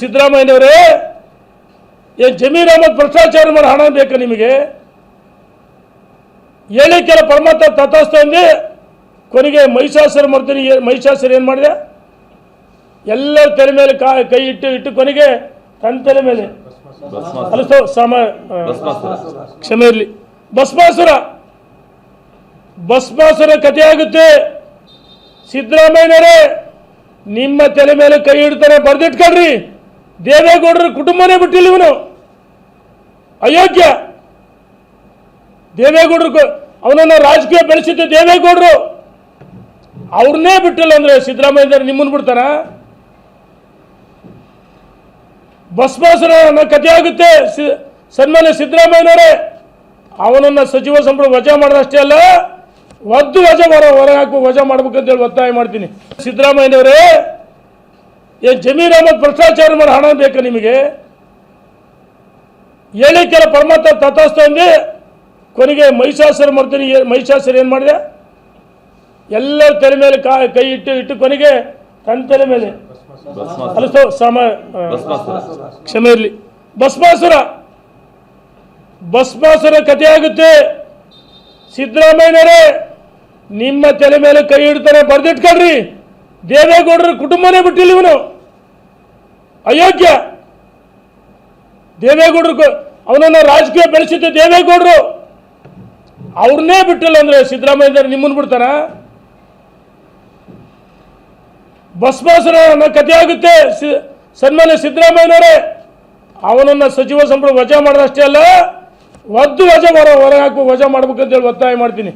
ಸಿದ್ದರಾಮಯ್ಯನವರೇ ಏನು ಜಮೀರ್ ಅಹಮದ್ ಭ್ರಷ್ಟಾಚಾರ ಮಾಡಿ ಹಣ ಬೇಕಾ ನಿಮಗೆ. ಹೇಳಿಕೆಲ್ಲ ಪರಮಾತ್ಮ ತಥಾಸ್ತ ಅಂದು ಕೊನೆಗೆ ಮಹಿಷಾಸುರ ಮಾಡ್ತೀನಿ ಮಹಿಷಾಸುರ ಏನು ಮಾಡಿದೆ? ಎಲ್ಲರ ತಲೆ ಮೇಲೆ ಕಾ ಇಟ್ಟು ಇಟ್ಟು ಕೊನೆಗೆ ತನ್ನ ತಲೆ ಮೇಲೆ. ಅಲ್ಲಿಸೋ ಸಮ ಕ್ಷಮೆ ಇರಲಿ. ಭಸ್ಮಾಸುರ. ಭಸ್ಮಾಸುರ ಕಥೆ ಆಗುತ್ತೆ ಸಿದ್ದರಾಮಯ್ಯನವರೇ, ನಿಮ್ಮ ತಲೆ ಮೇಲೆ ಕೈ ಇಡ್ತಾರೆ, ಬರ್ದಿಟ್ಕೊಳ್ರಿ. ದೇವೇಗೌಡರ ಕುಟುಂಬನೇ ಬಿಟ್ಟಿಲ್ಲ ಇವನು. ಅಯೋಗ್ಯ. ದೇವೇಗೌಡರು ಅವನನ್ನ ರಾಜಕೀಯ ಬೆಳೆಸಿದ್ದು ದೇವೇಗೌಡರು. ಅವ್ರನ್ನೇ ಬಿಟ್ಟಿಲ್ಲ ಅಂದ್ರೆ ಸಿದ್ದರಾಮಯ್ಯ ನಿಮ್ಮನ್ನು ಬಿಡ್ತಾರ? ಭಸ್ಮಾಸುರ ಅನ್ನೋ ಕಥೆ ಆಗುತ್ತೆ ಸನ್ಮಾನ್ಯ ಸಿದ್ದರಾಮಯ್ಯನವರೇ. ಅವನನ್ನ ಸಚಿವ ಸಂಪುಟ ವಜಾ ಮಾಡೋದಷ್ಟೇ ಅಲ್ಲ, ಒದ್ದು ವಜಾ ಮಾಡೋ, ಹೊರಗೆ ಹಾಕಬೇಕು ವಜಾ ಮಾಡ್ಬೇಕಂತೇಳಿ ಒತ್ತಾಯ ಮಾಡ್ತೀನಿ. ಸಿದ್ದರಾಮಯ್ಯನವರೇ ಏನ್ ಜಮೀರ್ ಅಹಮದ್ ಭ್ರಷ್ಟಾಚಾರ ಮಾಡೋ ಹಣ ಬೇಕಾ ನಿಮಗೆ? ಹೇಳಿಕೆಲ್ಲ ಪರಮಾತ್ಮ ತಥಾಸ್ತು ಅಂದು ಕೊನೆಗೆ ಮಹಿಷಾಸುರ ಮಾಡ್ತೀನಿ ಮಹಿಷಾಸುರ ಏನು ಮಾಡಿದೆ? ಎಲ್ಲರ ತಲೆ ಮೇಲೆ ಕೈ ಇಟ್ಟು ಇಟ್ಟು ಕೊನೆಗೆ ತನ್ನ ತಲೆ ಮೇಲೆ. ಸಮ ಕ್ಷಮೆ ಇರಲಿ. ಭಸ್ಮಾಸುರ. ಭಸ್ಮಾಸುರ ಕಥೆ ಆಗುತ್ತೆ ಸಿದ್ದರಾಮಯ್ಯನವರೇ, ನಿಮ್ಮ ತಲೆ ಮೇಲೆ ಕೈ ಇಡ್ತಾರೆ ಬರ್ದಿಟ್ಕೊಳ್ರಿ. ದೇವೇಗೌಡರ ಕುಟುಂಬನೇ ಬಿಟ್ಟಿಲ್ಲ ಇವನು. ಅಯೋಗ್ಯ. ದೇವೇಗೌಡರು ಅವನನ್ನ ರಾಜಕೀಯ ಬೆಳೆಸಿದ್ದು ದೇವೇಗೌಡರು. ಅವ್ರನ್ನೇ ಬಿಟ್ಟಿಲ್ಲ ಅಂದ್ರೆ ಸಿದ್ದರಾಮಯ್ಯ ನಿಮ್ಮನ್ನು ಬಿಡ್ತಾರ? ಅನ್ನೋ ಕಥೆ ಆಗುತ್ತೆ ಸನ್ಮಾನ್ಯ ಸಿದ್ದರಾಮಯ್ಯನವರೇ. ಅವನನ್ನ ಸಚಿವ ಸಂಪುಟ ವಜಾ ಮಾಡೋದಷ್ಟೇ ಅಲ್ಲ, ಒದ್ದು ವಜಾ ಮಾಡೋ, ಹೊರಗೆ ಹಾಕುವ ವಜಾ ಮಾಡ್ಬೇಕಂತೇಳಿ ಒತ್ತಾಯ ಮಾಡ್ತೀನಿ.